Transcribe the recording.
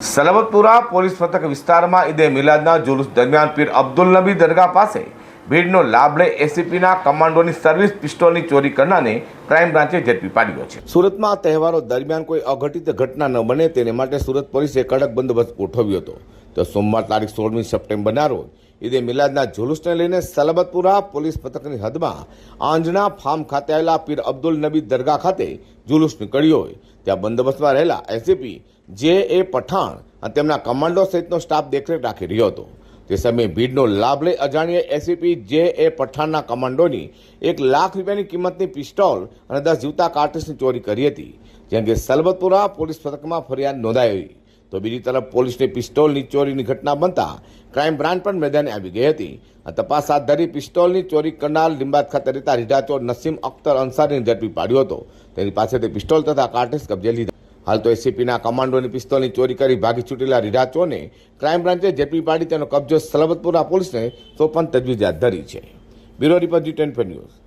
Salabatpura police મથક વિસ્તારમાં ઈદે મિલાદના જુલુસ દરમિયાન પીર અબ્દુલ નબી દરગાહ પાસે ભીડનો લાભ લઈ એસીપીના કમાન્ડોની સર્વિસ પિસ્ટોલની ચોરી કરનારને ક્રાઇમ બ્રાન્ચે ઝડપી પાડ્યો છે. સુરતમાં તહેવારો દરમિયાન કોઈ અઘટિત ઘટના ન બને, તેને માટે સુરત પોલીસે કડક બંદોબસ્ત ગોઠવ્યો હતો. તો સોમવાર તારીખ સોળમી સપ્ટેમ્બરના રોજ ઈદે મિલાદના જુલુસને લઈને સલબતપુરા પોલીસ પથકની હદમાં આંજણા ફાર્મ ખાતે આવેલા પીર અબ્દુલ નબી દરગાહ ખાતે જુલુસ નીકળ્યો હોય. ત્યાં બંદોબસ્તમાં રહેલા એસીપી જે એ પઠાણ અને તેમના કમાન્ડો સહિતનો સ્ટાફ દેખરેખ રાખી રહ્યો હતો. તે સમયે ભીડનો લાભ લઈ અજાણ્યા એસીપી જે એ પઠાણના કમાન્ડોની એક લાખ રૂપિયાની કિંમતની પિસ્તોલ અને દસ જીવતા કાર્ટસની ચોરી કરી હતી, જેમ કે સલબતપુરા પોલીસ પથકમાં ફરિયાદ નોંધાઈ. તો બીજી તરફ પોલીસની પિસ્તોલની ચોરીની ઘટના બનતા ક્રાઇમ બ્રાન્ચ પણ મેદાને આવી ગઈ હતી. આ તપાસ હાથ ધરી પિસ્તોલની ચોરી કરનાર લીંબાદ ખાતે રહેતા રીઢાચોર નસીમ અખ્તર અંસારીને ઝડપી પાડ્યો હતો. તેની પાસેથી પિસ્તોલ તથા કાર્ટેસ કબજે લીધા. હાલ તો એસીપીના કમાન્ડોની પિસ્તોલની ચોરી કરી ભાગી છૂટેલા રીઢાચોરને ક્રાઇમ બ્રાન્ચે ઝડપી પાડી તેનો કબજો સલબતપુરા પોલીસને સોંપવાની તજવીજ હાથ ધરી છે. Bureau report G ten news.